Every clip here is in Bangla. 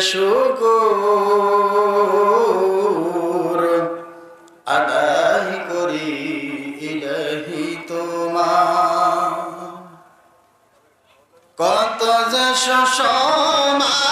শুকুর আদায় করি ইলাহি তোমা কত যে সময়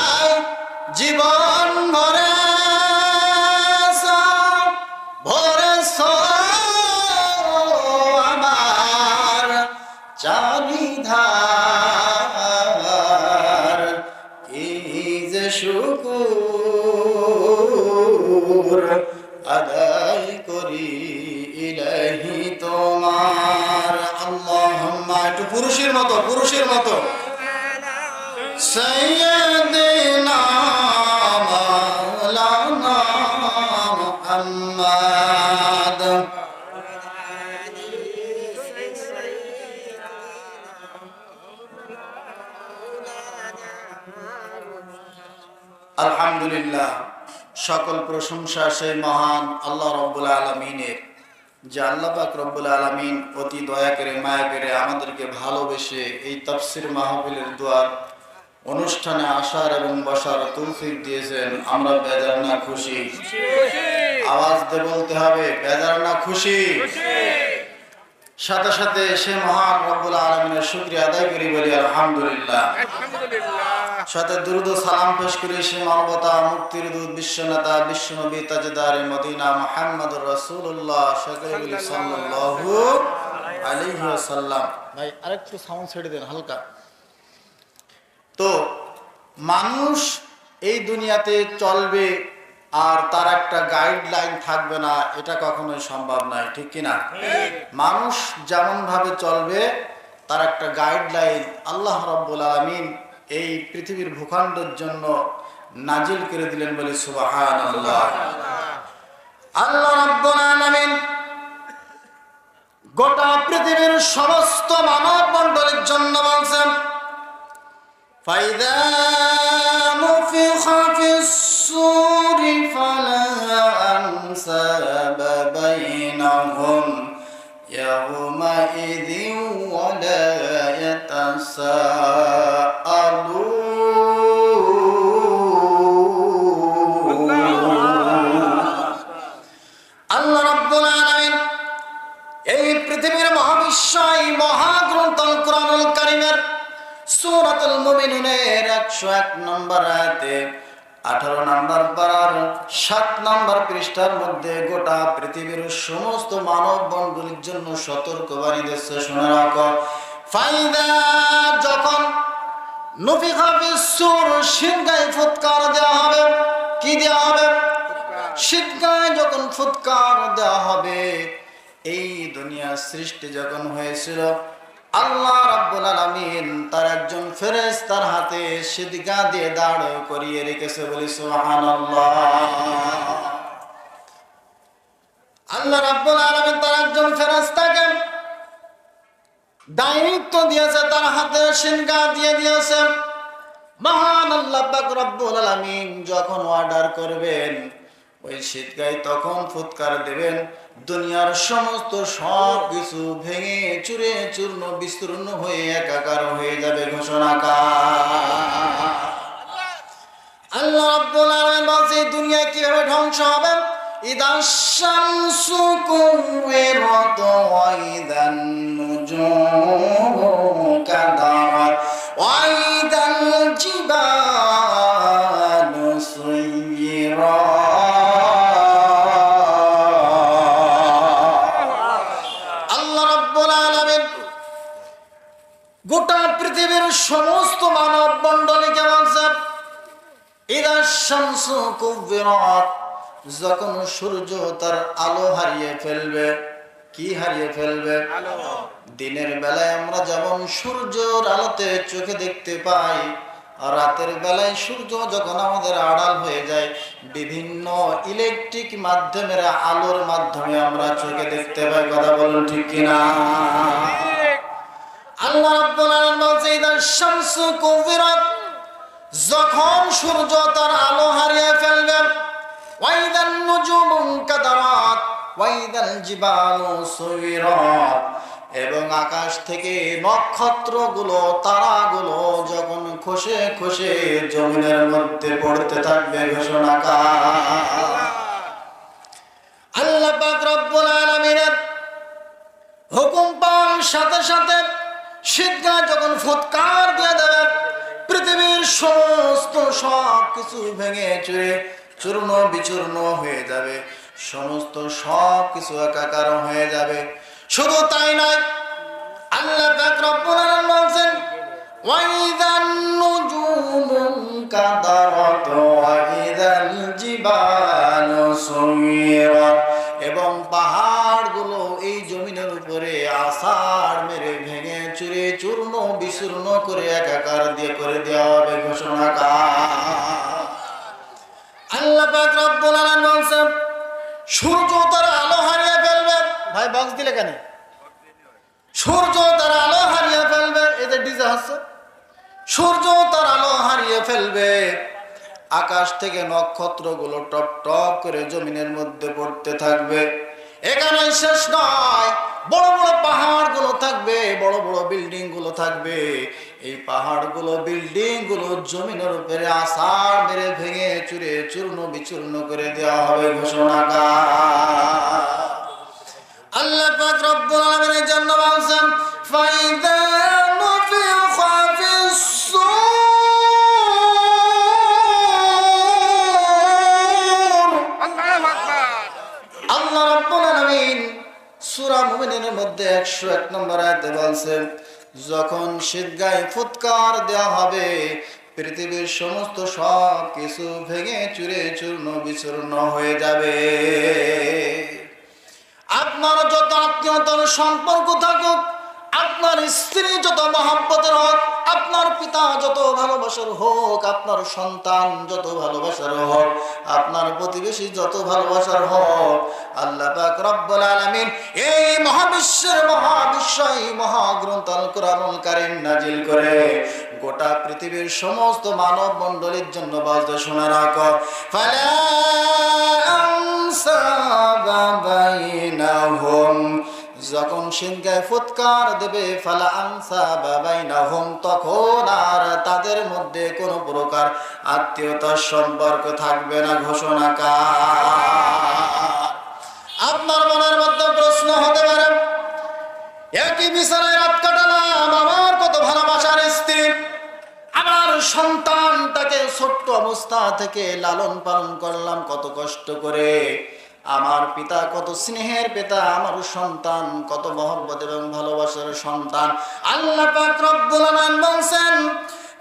ইলাহি তোমার। আল্লাহুম্মা, একটু পুরুষের মতো পুরুষের মতো। আলহামদুলিল্লাহ, সকল প্রশংসা সেই মহান আল্লাহ রব্বুল আলমিনের। যে আল্লাহ পাক রব্বুল আলমিন অতি দয়া করে, মায়া করে আমাদেরকে ভালোবেসে এই তফসির মাহফিলের দোয়ার, অনুষ্ঠানে আসার এবং বসার তৌফিক দিয়েছেন। আমরা বেজার না খুশি। আওয়াজ দিয়ে বলতে হবে, বেজার না খুশি। সাথে সাথে সে মহান রব্বুল আলমিনের শুক্রিয়া আদায় করি বলি, আলহামদুলিল্লাহ। সাথে দ্রুত সালাম পেশ করি সে মানবতা মুক্তির দূত বিশ্বনেতা বিশ্বনবী তাজদারে মদিনা মুহাম্মদুর রাসূলুল্লাহ শাকিবুল সাল্লাল্লাহু আলাইহি ওয়াসাল্লাম। ভাই, আরেকটু সাউন্ড ছেড়ে দেন হালকা। তো, মানুষ এই দুনিয়াতে চলবে আর তার একটা গাইডলাইন থাকবে না, এটা কখনোই সম্ভব নয়, ঠিক কিনা? মানুষ যেমন ভাবে চলবে, তার একটা গাইডলাইন আল্লাহ রব্বুল আলমিন এই পৃথিবীর ভূখণ্ডের জন্য নাজিল করে দিলেন বলে সুবাহান আল্লাহ আল্লাহ রব্বুল আলমিন গোটা পৃথিবীর সমস্ত মানব মণ্ডলের জন্য বলছেন فإذا نفخ في الصور فلا أنساب بينهم يومئذ ولا يتساءلون আয়াতে 18 নম্বর পারার 7 নম্বর পৃষ্ঠার মধ্যে গোটা পৃথিবীর সমস্ত মানব মণ্ডলীর জন্য সতর্কবাণী দিচ্ছে, শুনে রাখো। ফাইদা যখন ফুৎকার দেওয়া হবে, কি দেওয়া হবে? শীতকালে যখন ফুৎকার দেওয়া হবে, এই দুনিয়া সৃষ্টি যখন হয়েছিল আল্লাহ রাব্বুল আলামিন তার একজন ফেরেশ তার হাতে সিদগা দিয়ে দাঁড় করিয়ে রেখেছে বলি সুবহানাল্লাহ। আল্লাহ রাব্বুল আলামিন তার একজন ফেরেশতাকে দায়িত্ব দিয়েছে, তার হাতে সিনগা দিয়ে দিয়েছে। মহান আল্লাহ পাক রব্বুল আলামিন যখন অর্ডার করবেন, ওই শীতগায় তখন ফুৎকার দেবেন। দুনিয়ার সমস্ত সব কিছু ভেঙে চুরে চূর্ণ বিস্তীর্ণ হয়ে একাকার হয়ে যাবে ঘোষণা আল্লাহ আলামিন বলছে দুনিয়া কীভাবে ধ্বংস হবে? ইদা শামসু কুওয়ারাত ওয়া ইদান নুজুমু কাদারাত যখন সূর্য তার আলো হারিয়ে ফেলবে কি হারিয়ে ফেলবে? দিনের বেলায় আমরা যেমন সূর্যর আলোতে চোখে দেখতে পাই আর রাতের বেলায় সূর্য যখন আমাদের আড়াল হয়ে যায় বিভিন্ন ইলেকট্রিক মাধ্যমের আলোর মাধ্যমে আমরা চোখে দেখতে পাই। কথা বলুন ঠিক কিনা? আল্লাহ বলছে শামসু কুবিরাত যখন সূর্য তার আলো হারিয়ে ফেলবে এবং আকাশ থেকে নক্ষত্রগুলো, তারাগুলো যখন খসে খসে জমিনের মধ্যে পড়তে থাকবে ঘোষণা আল্লাহ হুকুম পাওয়ার সাথে সাথে সিদ্ধা যখন ফুৎকার দিয়ে দেবে পৃথিবীর সমস্ত সব কিছু ভেঙে চুরে চূর্ণ বিচূর্ণ হয়ে যাবে। সমস্ত সব কিছু একাকার হয়ে যাবে। শুধু তাই নয়, আল্লাহ বলছেন ওয়াইদান বিচূর্ণ করে একাকার দিয়ে করে দেওয়া হবে ঘোষণা আল্লাহ বলছেন, সূর্য তার আলো হারিয়ে ফেলবে। ভাই বক্স দিলে কেন? সূর্য তার আলো হারিয়ে ফেলবে। এদের ডিজে হচ্ছে সূর্য তার আলো হারিয়ে ফেলবে। আকাশ থেকে নক্ষত্রগুলো টপ টপ করে জমিনের মধ্যে পড়তে থাকবে। এখানে শেষ নয়। বড় বড় পাহাড়গুলো থাকবে। বড় বড়গুলো থাকবে। এই পাহাড়গুলো বিল্ডিংগুলো জমিনের উপরে আষাঢ় মেরে ভেঙে চুরে চূর্ণ বিচূর্ণ করে দেওয়া হবে ঘোষণা আল্লাহ পাক রব্বুল আলামিনের জন্য মুমিনের মধ্যে 101 নম্বর আয়াতে বলছেন যখন শিবগায় ফুৎকার দেওয়া হবে, পৃথিবীর সমস্ত সব কিছু ভেঙে চুরে চূর্ণ বিচূর্ণ হয়ে যাবে। আপনার যত আত্মীয়তার সম্পর্ক থাকুক, আপনার স্ত্রী যত মহাব্বতের হোক আপনার পিতা যত ভালোবাসার হোক, আপনার সন্তান যত ভালোবাসার হোক, আপনার প্রতিবেশী যত ভালোবাসার হোক, আল্লাহ পাক রব্বুল আলামিন এই মহাবিশ্বের মহাবিশ্বই মহাগ্রন্থ আল কোরআনুল কারীম নাজিল করে গোটা পৃথিবীর সমস্ত মানব মণ্ডলীর জন্য বাজতে শোনা রাখো ফালা যখন সিংহায় ফুৎকার দেবে, ফালা আনসা বাবাই না হোম তখন আর তাদের মধ্যে কোনো প্রকার আত্মীয়তার সম্পর্ক থাকবে না ঘোষণা আপনার মনের মধ্যে প্রশ্ন হতে পারে, একই বিছানায় রাত কাটালাম, আমার কত ভালোবাসার স্ত্রী? আমার সন্তানটাকে ছোট্ট অবস্থা থেকে লালন পালন করলাম, কত কষ্ট করে। আমার পিতা কত স্নেহের পিতা আমার সন্তান কত মহব্বত এবং ভালোবাসার সন্তান। আল্লাহ পাক রব্বুল আলামিন বলছেন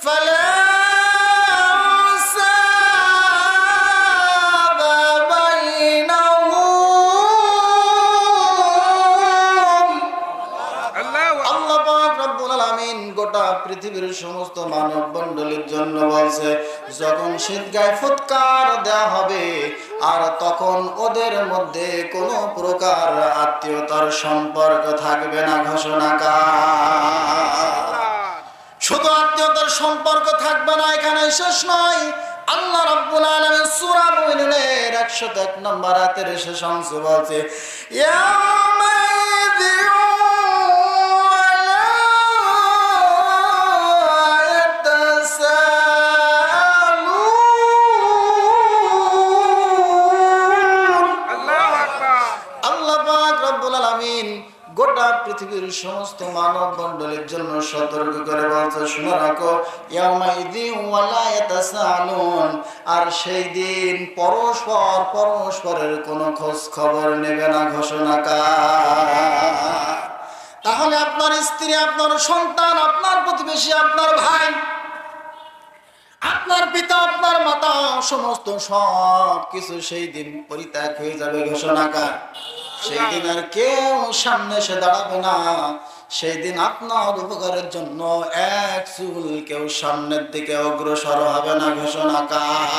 ফালা গোটা পৃথিবীর সমস্ত মানব মণ্ডলীর জন্য বলছে যখন সিদ্ধায় ফুৎকার দেওয়া হবে। আর তখন ওদের মধ্যে কোনো প্রকার আত্মীয়তার সম্পর্ক থাকবে না ঘোষণা শুধু আত্মীয়তার সম্পর্ক থাকবে না এখানে শেষ নয়। আল্লাহ রাব্বুল আলামিন সূরা মুমিনুনের 101 নম্বর আয়াতের শেষ অংশ বলছে ইয়াউমাইযিন পৃথিবীর সমস্ত মানব মণ্ডলীর জন্য সতর্ক করে বলছে, শুনে রাখো আর সেই দিন পরস্পর পরস্পরের কোনো খোঁজ খবর নেবে না ঘোষণা তাহলে আপনার স্ত্রী, আপনার সন্তান, আপনার প্রতিবেশী, আপনার ভাই আপনার পিতা, আপনার মাতা, সমস্ত সব কিছু সেই দিন পরিত্যাগ হয়ে যাবে ঘোষণাকার সেই দিন আর কেউ সামনে এসে দাঁড়াবে না। সেই দিন আপনার উপকারের জন্য এক চুল কেউ সামনের দিকে অগ্রসর হবে না ঘোষণাকার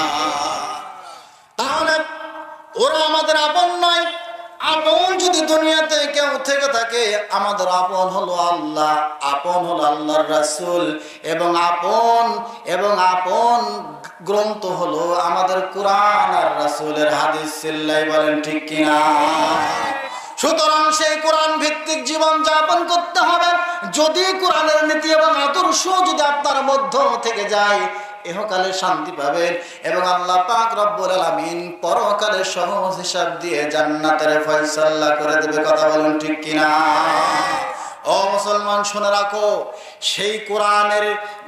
তাহলে ওরা আমাদের আপন নয়। আপন যদি দুনিয়াতে কেউ থেকে থাকে, আমাদের আপন হলো আল্লাহ, আপন হলো আল্লাহর রাসূল, এবং আপন এবং আপন গ্রন্থ হলো আমাদের কোরআন আর রাসূলের হাদিস, সিল্লাই বলেন ঠিক কিনা? সুতরাং সেই কোরআন ভিত্তিক জীবন যাপন করতে হবে। যদি কোরআনের নীতি এবং আদর্শ যদি আপনার মধ্য থেকে যায় এহকালে শান্তি পাবেন এবং আল্লাহ পাক রব্বুল আলামিন পরকালে সহজ হিসাব দিয়ে জান্নাতের ফয়সাল্লা করে দেবে, কথা বলুন ঠিক কিনা? ও মুসলমান, শুনে রাখো, সেই কোরআনের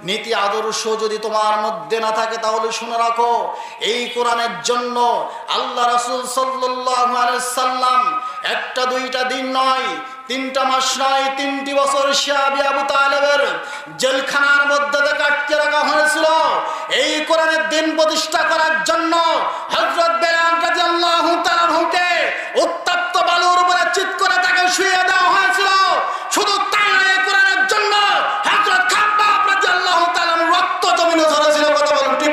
নীতি আদর্শ যদি তোমার মধ্যে না থাকে, তাহলে শুনে রাখো, এই কোরআনের জন্য আল্লাহ রাসূল সাল্লাম একটা দুইটা দিন নয়, তিনটা মাস নয়, তিনটি বছর শিয়াবি আবু তালেবের জেলখানার মধ্যে রাখা হয়েছিল এই কোরআনের দিন প্রতিষ্ঠা করার জন্য হযরত বেলাল রাদিয়াল্লাহু তাআলা উত্তপ্ত বালুর উপরে করে তাকে শুয়ে দেওয়া হয়েছিল। শুধু তাই এই কোরআনের জন্য হযরত খাব্বাব রাদিয়াল্লাহু রক্ত জমিনে ঝরেছিল কথা বলুন, ঠিক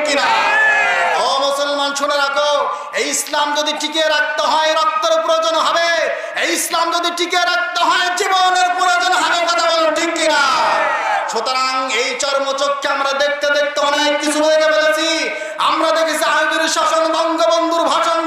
ও মুসলমান, শুনে রাখো, এই ইসলাম যদি টিকিয়ে রাখতে হয়, রক্তের প্রয়োজন হবে। এই ইসলাম যদি টিকিয়ে রাখতে হয়, জীবনের প্রয়োজন হবে। কথা বলুন, ঠিক সুতরাং এই চর্মচক্ষে আমরা দেখতে দেখতে অনেক কিছু হয়ে ফেলেছি। আমরা দেখেছি আইবির শাসন বঙ্গবন্ধুর ভাষণ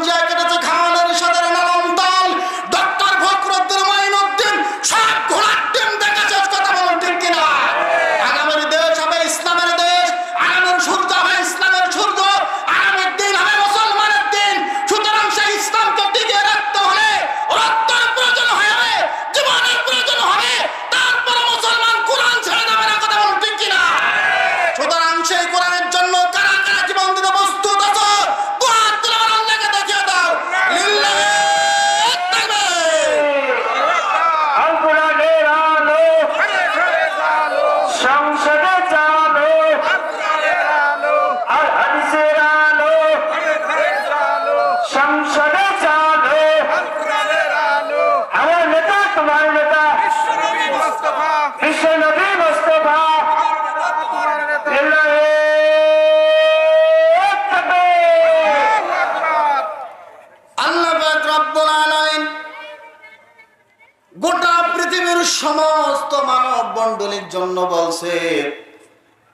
বলছে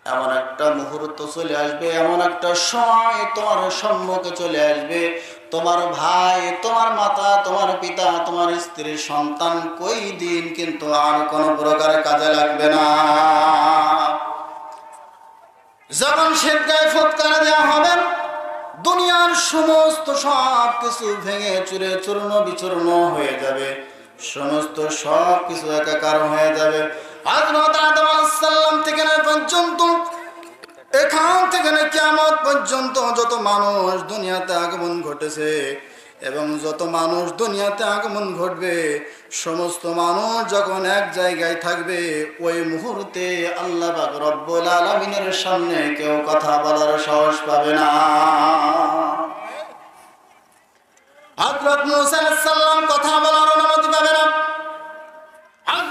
এমন একটা মুহূর্ত চলে আসবে, এমন একটা সময় তোমার সম্মুখে চলে আসবে। তোমার ভাই, তোমার মাতা, তোমার পিতা, তোমার স্ত্রী সন্তান কই দিন কিন্তু আর কোনো প্রকার কাজে লাগবে না। যখন সেটায় ফটকারা দেওয়া হবে, দুনিয়ার সমস্ত সব কিছু ভেঙে চুরে চূর্ণ বিচূর্ণ হয়ে যাবে। সমস্ত সব কিছু একাকার হয়ে যাবে। মানুষ সমস্ত মানুষ যখন এক জায়গায় থাকবে, ওই মুহূর্তে আল্লাহ রব্বুল আলামিনের সামনে কেউ কথা বলার সাহস পাবে না। কথা বলার অনুমতি পাবে না।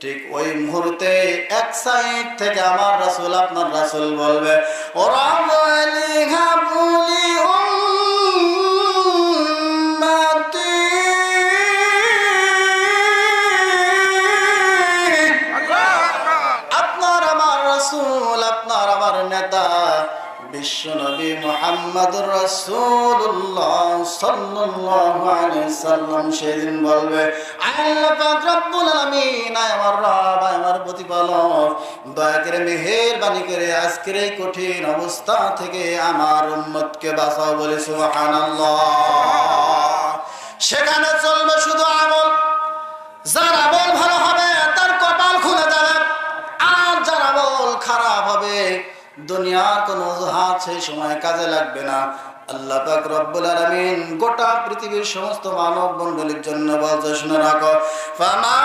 ঠিক ওই মুহূর্তে এক সাইড থেকে আমার রাসুল আপনার রাসুল বলবে, ওরা বলি ঘাবুলি আপনার বিশ্বনবী মুহাম্মদুর রাসূলুল্লাহ সাল্লাল্লাহু আলাইহি সাল্লাম সেদিন বলবে আল্লাহ পাক রব্বুল আমার রব আমার প্রতিপালক, দয়া করে মেহেরবানি করে আজকের এই কঠিন অবস্থা থেকে আমার উম্মতকে বাঁচাও বলে সুবহানাল্লাহ। সেখানে চলবে শুধু আমল। যার আমল ভালো হবে, তার কপাল খুলে যাবে। আর যার আমল খারাপ হবে দুনিয়ার কোন অজুহাত সেই সময় কাজে লাগবে না। আল্লাহ পাক রব্বুল গোটা পৃথিবীর সমস্ত মানব মণ্ডলীর জন্য বলতে শুনে রাখো। ফামা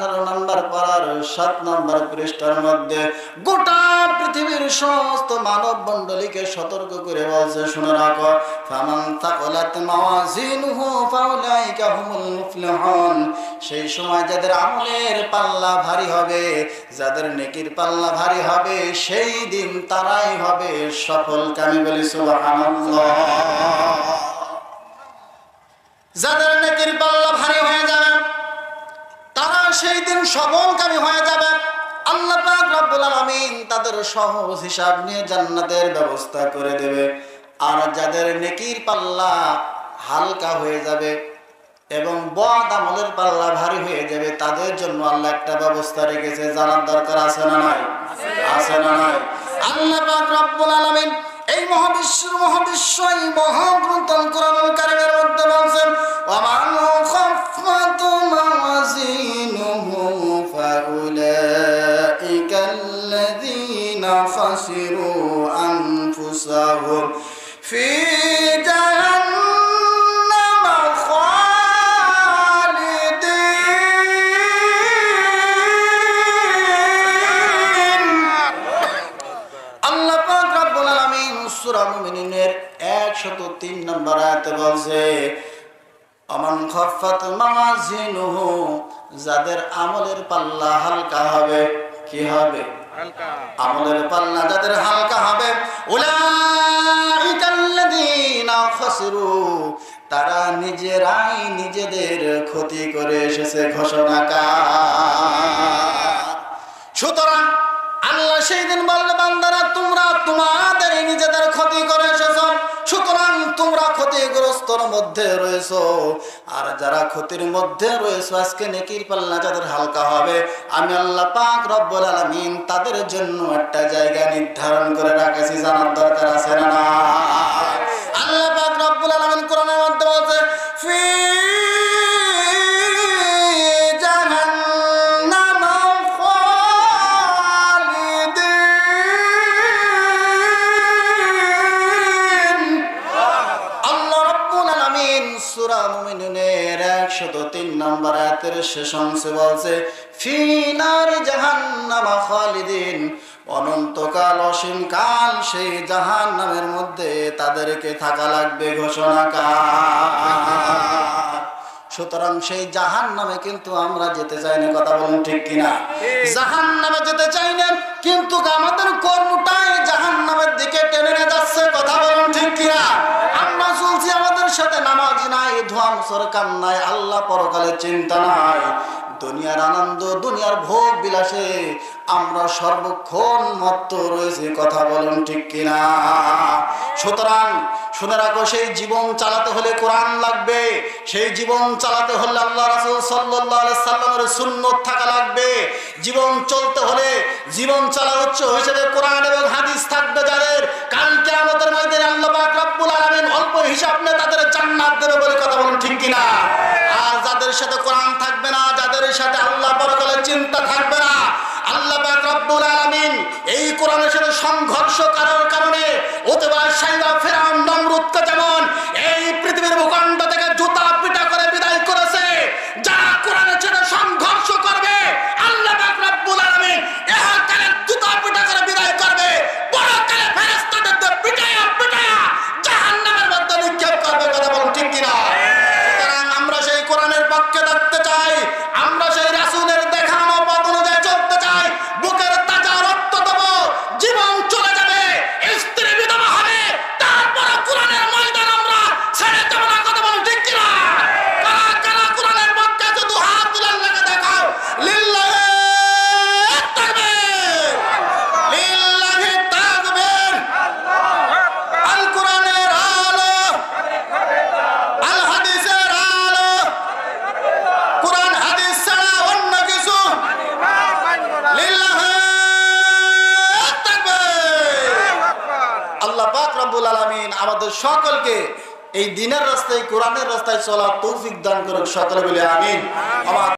আঠারো নম্বর সাত নম্বর পৃষ্ঠার মধ্যে গোটা পৃথিবীর সমস্ত মানব সতর্ক করে বলছে, শুনে রাখো। সেই সময় যাদের আমলের পাল্লা ভারী হবে, যাদের নেকির পাল্লা ভারী হবে, সেই দিন তারাই হবে সফল কামি বলি সুবহানাল্লাহ। যাদের নেকির পাল্লা ভারী হয়ে যাবে তারা সবলকামী হয়ে যাবে। আল্লাহ পাক রব্বুল আলামিন তাদের সহজ হিসাব নিয়ে জান্নাতের ব্যবস্থা করে দেবে। আর যাদের নেকির পাল্লা হালকা হয়ে যাবে এবং বদ আমলের পাল্লা ভারী হয়ে যাবে, তাদের জন্য আল্লাহ একটা ব্যবস্থা রেখেছে। জানার দরকার আছে না নাই? আছে না নাই? আল্লাহ পাক রব্বুল আলামিন এই মহাবিশ্বের মহাবিশ্ব, এই মহাগ্রন্থ কোরআনুল কারীমের মধ্যে বলছেন ওয়ামান আল্লাযীনা খাসিরু আনফুসাহুম ফি জাহান্নাম খালিদিন আল্লাহ পাক রব্বুল আলামিন সূরা মুমিনের 103 নম্বর আয়াতে বলছে আমান খাফফাত মাওয়াজিনুহু, যাদের আমলের পাল্লা হালকা হবে, কি হবে? আমলের পাল্লা যাদের হালকা হবে তারা নিজেরাই নিজেদের ক্ষতি করে এসেছে ঘোষণাকার সুতরাং আল্লাহ সেই দিন বলবে, বান্দারা, তোমরা তোমাদের নিজেদের ক্ষতি করে এসেছ। সুতরাং তোমরা ক্ষতিগ্রস্তর মধ্যে রয়েছ। আর যারা ক্ষতির মধ্যে রয়েছ, আজকে নেকির পাল্লা যাদের হালকা হবে, আমি আল্লাহ পাক রব্বুল আলামিন তাদের জন্য একটা জায়গা নির্ধারণ করে রাখেছি, জানার দরকার আছে না আল্লাহ পাক রব্বুল আলামিন কোরআনের মধ্যে বলছে, ফি আয়াতের শেষ অংশে বলছে ফি নারি জাহান্নাম খালিদিন। অনন্তকাল অসীম কাল সেই জাহান্নামের মধ্যে তাদেরকে থাকা লাগবে ঘোষণা ঘোষণাকার সুতরাং সেই জাহান নামে কিন্তু আমরা যেতে চাই না কথা বলুন ঠিক কিনা? জাহান নামে যেতে চাই না কিন্তু আমাদের কর্মটাই সাথে নামাজ নাই, ধোয়া সরকার নাই, আল্লাহ পরকালের চিন্তা নাই। দুনিয়ার আনন্দ, দুনিয়ার ভোগ বিলাসে আমরা সর্বক্ষণ মত্ত রয়েছে, কথা বলুন ঠিক কিনা? সুতরাং শুনে রাখো, সেই জীবন চালাতে হলে কোরআন লাগবে, সেই জীবন চালাতে হলে আল্লাহ রাসূল আলাইহি সাল্লামের সুন্নত থাকা লাগবে। জীবন চলতে হলে জীবন চালা উচ্চ হিসেবে কোরআন এবং হাদিস থাকবে যাদের। কালকে আমাদের মধ্যে আল্লাহ হিসাব না তাদের জান্নাত দেবে বলে কথা বলুন, ঠিক কিনা? আর যাদের সাথে কোরআন থাকবে না, যাদের সাথে আল্লাহ বরকালের চিন্তা থাকবে না, আল্লাহ রব্বুল আলমিন এই কোরআনের সাথে সংঘর্ষ করার কারণে অথবা সাইবা ফেরাম নমরুদকে যেমন এই সকলকে এই দিনের রাস্তায় কোরআনের রাস্তায় চলা তৌফিক দান করুক সকলে বলে আমিন। আমার